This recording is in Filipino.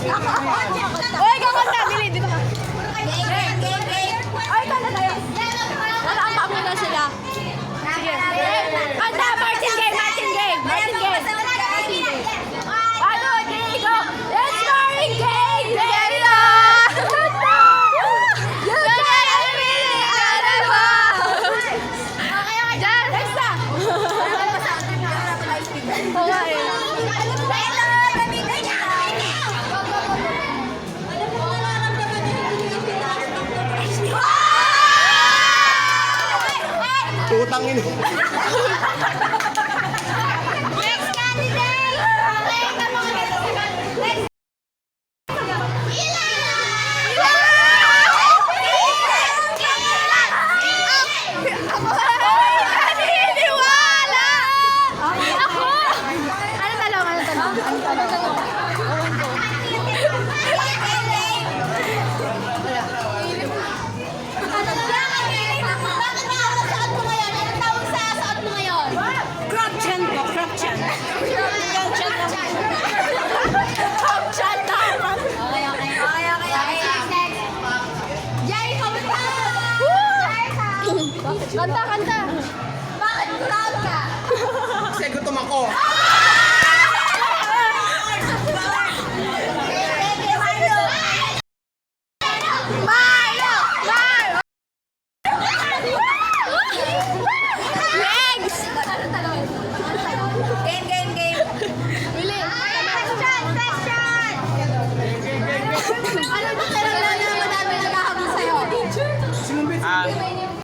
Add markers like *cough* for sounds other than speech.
Uy, kakanta! Bili, dito ka. Ay, kanta tayo. Nakaapak mo na sila. Sige. Kanta, Martin Game, Martin Game, Martin Game. Ano, dito go. Let's starting game! You get everything out of us! Diyan! Next na! Oo nga eh. Putang ini. *laughs* chan po, crop chan. Top chat lang. Okay, okay. Okay, okay. Next, next. Jai, kamusta? Kanta, kanta. Bakit proud ka? Kasi gutom ako. Ah! *laughs*